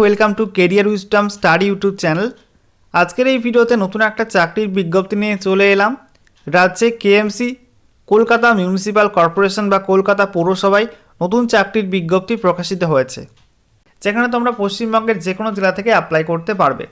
Welcome to career wisdom study YouTube channel আজকের এই ভিডিওতে নতুন একটা চাকরির বিজ্ঞপ্তি নিয়ে চলে এলাম। রাজ্যে কেএমসি কলকাতা মিউনিসিপ্যাল কর্পোরেশন বা কলকাতা পৌরসভায় নতুন চাকরির বিজ্ঞপ্তি প্রকাশিত হয়েছে। যেখানে তোমরা পশ্চিমবঙ্গের যে কোনো জেলা থেকে অ্যাপ্লাই করতে পারবে।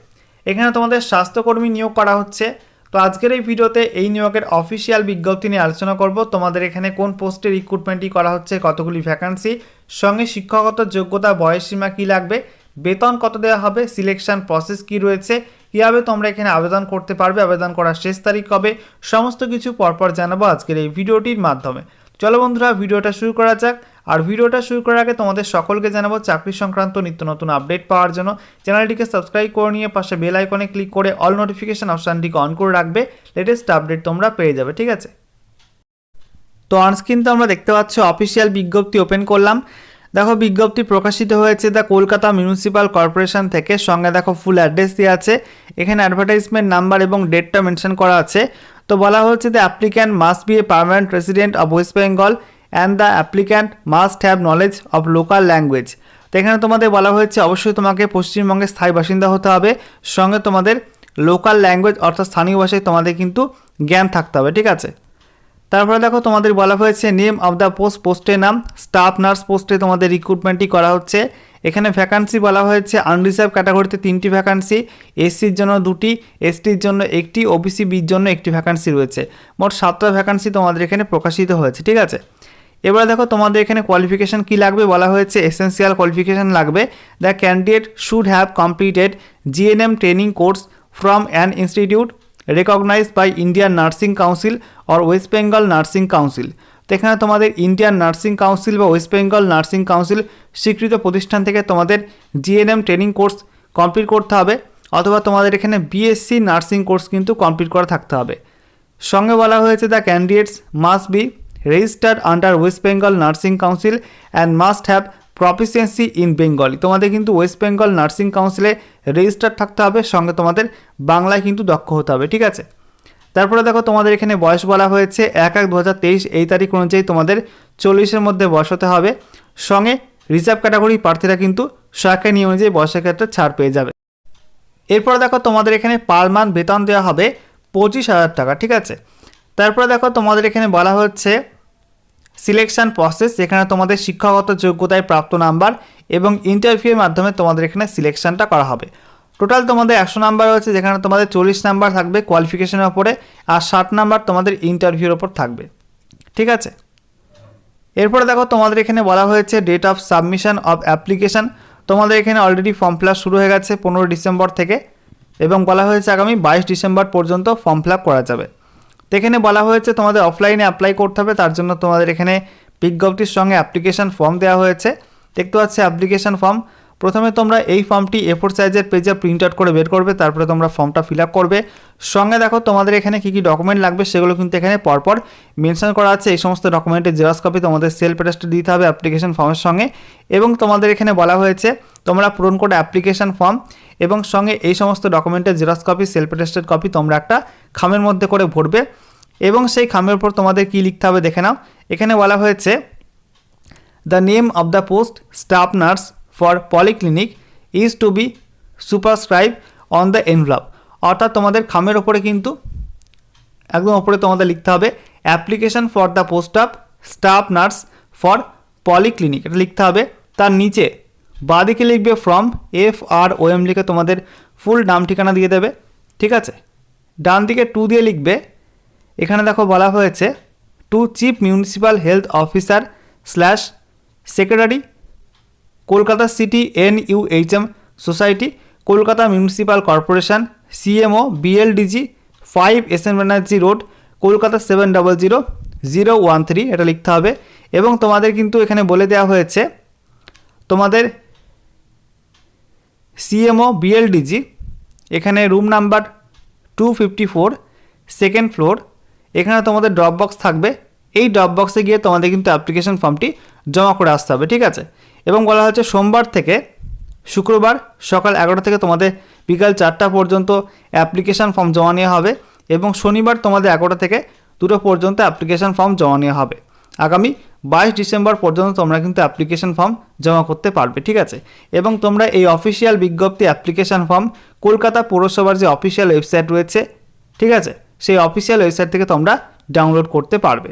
এখানে তোমাদের স্বাস্থ্যকর্মী নিয়োগ করা হচ্ছে। তো আজকের এই ভিডিওতে এই নিয়োগের অফিসিয়াল বিজ্ঞপ্তি নিয়ে আলোচনা করব। তোমাদের এখানে কোন পোস্টে রিক্রুটমেন্টই করা হচ্ছে, কতগুলি ভ্যাকান্সি সঙ্গে শিক্ষাগত যোগ্যতা, বয়সসীমা কী লাগবে বেতন কত দেওয়া হবে সিলেকশন প্রসেস কি রয়েছে, কীভাবে তোমরা এখানে আবেদন করতে পারবে, আবেদন করার শেষ তারিখ কবে, সমস্ত কিছু পরপর জানাব আজকের এই ভিডিওটির মাধ্যমে। চলো বন্ধুরা, ভিডিওটা শুরু করা যাক। আর ভিডিওটা শুরু করার আগে তোমাদের সকলকে জানাব, চাকরি সংক্রান্ত নিত্য নতুন আপডেট পাওয়ার জন্য চ্যানেলটিকে সাবস্ক্রাইব করে নিয়ে পাশে বেল আইকনে ক্লিক করে অল নোটিফিকেশান অপশানটিকে অন করে রাখবে লেটেস্ট আপডেট তোমরা পেয়ে যাবে, ঠিক আছে? তো অনস্ক্রিন তো আমরা দেখতে পাচ্ছ অফিসিয়াল বিজ্ঞপ্তি ওপেন করলাম। দেখো, বিজ্ঞপ্তি প্রকাশিত হয়েছে দ্য কলকাতা মিউনিসিপ্যাল কর্পোরেশন থেকে। সঙ্গে দেখো, ফুল অ্যাড্রেস দেওয়া আছে। এখানে অ্যাডভার্টাইজমেন্ট নাম্বার এবং ডেটটা মেনশন করা আছে। তো বলা হচ্ছে the applicant must be a permanent resident of West Bengal and the applicant must have knowledge of local language তো এখানে তোমাদের বলা হয়েছে, অবশ্যই তোমাকে পশ্চিমবঙ্গের স্থায়ী বাসিন্দা হতে হবে। সঙ্গে তোমাদের লোকাল ল্যাঙ্গুয়েজ অর্থাৎ স্থানীয় ভাষায় তোমাদের কিন্তু জ্ঞান থাকতে হবে, ঠিক আছে? তারপরে দেখো তোমাদের বলা হয়েছে নেম অফ দ্য পোস্ট পোস্টের নাম স্টাফ নার্স পোস্টে তোমাদের রিক্রুটমেন্টটি করা হচ্ছে। এখানে ভ্যাকান্সি বলা হয়েছে আনরিজার্ভ ক্যাটাগরিতে তিনটি ভ্যাকান্সি এসসির জন্য দুটি এসটির জন্য একটি ওবিসি বির জন্য একটি ভ্যাকান্সি রয়েছে। মোট সাতটা ভ্যাকান্সি তোমাদের এখানে প্রকাশিত হয়েছে, ঠিক আছে? এবার দেখো তোমাদের এখানে কোয়ালিফিকেশান কী লাগবে? বলা হয়েছে এসেন্সিয়াল কোয়ালিফিকেশান লাগবে। The candidate should have completed GNM training course from an institute recognised by Indian nursing council or West Bengal nursing council তো এখানে তোমাদের ইন্ডিয়ান নার্সিং কাউন্সিল বা ওয়েস্ট বেঙ্গল নার্সিং কাউন্সিল স্বীকৃত প্রতিষ্ঠান থেকে তোমাদের জিএনএম ট্রেনিং কোর্স কমপ্লিট করতে হবে, অথবা তোমাদের এখানে বিএসসি নার্সিং কোর্স কিন্তু কমপ্লিট করা থাকতে হবে। সঙ্গে বলা হয়েছে the candidates must be registered under West Bengal nursing council and must have proficiency in Bengali তোমাদের কিন্তু ওয়েস্ট বেঙ্গল নার্সিং কাউন্সিলে রেজিস্টার থাকতে হবে, সঙ্গে তোমাদের বাংলায় কিন্তু দক্ষ হতে হবে, ঠিক আছে? তারপরে দেখো তোমাদের এখানে বয়স বলা হয়েছে এক এক দু এই তারিখ অনুযায়ী তোমাদের চল্লিশের মধ্যে বয়স হতে হবে। সঙ্গে রিজার্ভ ক্যাটাগরি প্রার্থীরা কিন্তু সরকারি নিয়ম অনুযায়ী বয়সের ক্ষেত্রে ছাড় পেয়ে যাবে। এরপরে দেখো তোমাদের এখানে পার মান্থ বেতন দেওয়া হবে পঁচিশ হাজার টাকা, ঠিক আছে? তারপরে দেখো তোমাদের এখানে বলা হচ্ছে সিলেকশন প্রসেস যেখানে তোমাদের শিক্ষাগত যোগ্যতায় প্রাপ্ত নাম্বার এবং ইন্টারভিউয়ের মাধ্যমে তোমাদের এখানে সিলেকশনটা করা হবে। টোটাল তোমাদের একশো নাম্বার রয়েছে, যেখানে তোমাদের চল্লিশ নাম্বার থাকবে কোয়ালিফিকেশনের ওপরে আর ষাট নাম্বার তোমাদের ইন্টারভিউর ওপর থাকবে। ঠিক আছে? এরপরে দেখো, তোমাদের এখানে বলা হয়েছে date of submission of application তোমাদের এখানে অলরেডি ফর্ম ফিল শুরু হয়ে গেছে পনেরো ডিসেম্বর থেকে এবং বলা হয়েছে আগামী বাইশ ডিসেম্বর পর্যন্ত ফর্ম ফিল করা যাবে। এখানে বলা হয়েছে তোমাদের অফলাইনে অ্যাপ্লাই করতে হবে, তার জন্য তোমাদের এখানে বিজ্ঞপ্তির সঙ্গে অ্যাপ্লিকেশান ফর্ম দেওয়া হয়েছে। দেখতে পাচ্ছি অ্যাপ্লিকেশান ফর্ম প্রথমে তোমরা এই ফর্মটি এফোর সাইজের পেজে প্রিন্ট আউট করে বের করবে, তারপরে তোমরা ফর্মটা ফিল করবে। সঙ্গে দেখো তোমাদের এখানে কী কী ডকুমেন্ট লাগবে, সেগুলো কিন্তু এখানে পরপর মেনশন করা আছে। এই সমস্ত ডকুমেন্টের জেরক্স কপি তোমাদের সেলফ অ্যাটাস্টে দিতে হবে অ্যাপ্লিকেশন ফর্মের সঙ্গে। এবং তোমাদের এখানে বলা হয়েছে, তোমরা পূরণ করে অ্যাপ্লিকেশন ফর্ম এবং সঙ্গে এই সমস্ত ডকুমেন্টের xerox copy self attested copy তোমরা একটা খামের মধ্যে করে ভরবে। এবং সেই খামের উপর তোমাদের কী লিখতে হবে দেখে নাও। এখানে বলা হয়েছে the name of the post staff nurse for polyclinic is to be superscribe on the envelope অর্থাৎ তোমাদের খামের ওপরে কিন্তু, একদম ওপরে তোমাদের লিখতে হবে application for the post of staff nurse for polyclinic এটা লিখতে হবে, তার নিচে, বাঁদিকে লিখবে from F R O M লিখে তোমাদের ফুল নাম ঠিকানা দিয়ে দেবে, ঠিক আছে? ডান দিকে টু দিয়ে লিখবে এখানে দেখো বলা হয়েছে to chief municipal health officer slash secretary Kolkata city N UHM society Kolkata municipal corporation CMO BLDG five S N Banerjee road Kolkata seven double zero zero one three এটা লিখতে হবে। এবং তোমাদের কিন্তু এখানে বলে দেওয়া হয়েছে, তোমাদের সিএমও বিএলডিজি এখানে room number two fifty four second floor এখানে তোমাদের ড্রপ বক্স থাকবে। এই ড্রপ বক্সে গিয়ে তোমাদের কিন্তু অ্যাপ্লিকেশন ফর্মটি জমা করে আসতে হবে, ঠিক আছে? এবং বলা হচ্ছে সোমবার থেকে শুক্রবার সকাল এগারোটা থেকে তোমাদের বিকাল চারটা পর্যন্ত অ্যাপ্লিকেশান ফর্ম জমা নেওয়া হবে এবং শনিবার তোমাদের এগারোটা থেকে দুটো পর্যন্ত অ্যাপ্লিকেশান ফর্ম জমা নেওয়া হবে। আগামী বাইশ ডিসেম্বর পর্যন্ত তোমরা কিন্তু অ্যাপ্লিকেশন ফর্ম জমা করতে পারবে, ঠিক আছে? এবং তোমরা এই অফিসিয়াল বিজ্ঞপ্তি অ্যাপ্লিকেশন ফর্ম কলকাতা পৌরসভার যে অফিসিয়াল ওয়েবসাইট রয়েছে, ঠিক আছে? সেই অফিসিয়াল ওয়েবসাইট থেকে তোমরা ডাউনলোড করতে পারবে।